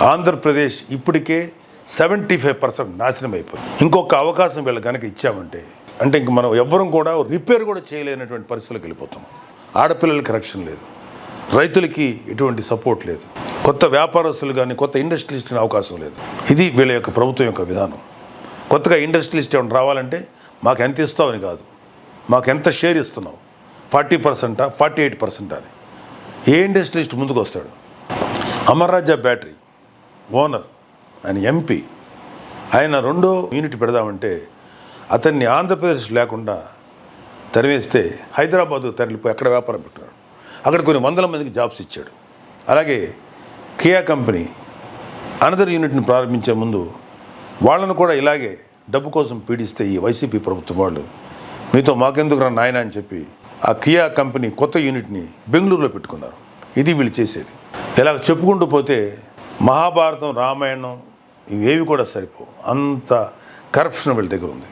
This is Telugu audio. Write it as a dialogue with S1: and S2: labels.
S1: ఆంధ్రప్రదేశ్ ఇప్పటికే సెవెంటీ ఫైవ్ పర్సెంట్ నాశనం అయిపోయింది ఇంకొక అవకాశం వీళ్ళు కనుక ఇచ్చామంటే అంటే ఇంక మనం ఎవ్వరం కూడా రిపేర్ కూడా చేయలేనటువంటి పరిస్థితులకు వెళ్ళిపోతాం. ఆడపిల్లలకి రక్షణ లేదు. రైతులకి ఎటువంటి సపోర్ట్ లేదు. కొత్త వ్యాపారస్తులు కానీ కొత్త ఇండస్ట్రియలిస్ట్ అవకాశం లేదు. ఇది వీళ్ళ యొక్క ప్రభుత్వం యొక్క విధానం. కొత్తగా ఇండస్ట్రియలిస్ట్ ఏమైనా రావాలంటే మాకు ఎంత ఇస్తావని కాదు. మాకు ఎంత షేర్ ఇస్తున్నావు? ఫార్టీ పర్సెంటా? ఫార్టీ ఎయిట్ పర్సెంట్ అని. ఏ ఇండస్ట్రియలిస్ట్ ముందుకు వస్తాడు? అమర్రాజా బ్యాటరీ. ఓనర్ ఆయన ఎంపీ ఆయన రెండో యూనిట్ పెడదామంటే అతన్ని ఆంధ్రప్రదేశ్ లేకుండా తరివేస్తే హైదరాబాద్ తరలిపోయి అక్కడ వ్యాపారం పెట్టాడు అక్కడ కొన్ని వందల మందికి జాబ్స్ ఇచ్చాడు. అలాగే కియా కంపెనీ అనదర్ యూనిట్ని ప్రారంభించే ముందు వాళ్ళను కూడా ఇలాగే డబ్బు కోసం పీడిస్తే ఈ వైసీపీ ప్రభుత్వం వాళ్ళు మీతో మాకెందుకు రా నాయన అని చెప్పి ఆ కియా కంపెనీ కొత్త యూనిట్ని బెంగళూరులో పెట్టుకున్నారు. ఇది వీళ్ళు చేసేది. ఇలా చెప్పుకుంటూ పోతే మహాభారతం రామాయణం ఇవేవి కూడా సరిపోవు. అంత కరప్షన్ వీళ్ళ దగ్గర ఉంది.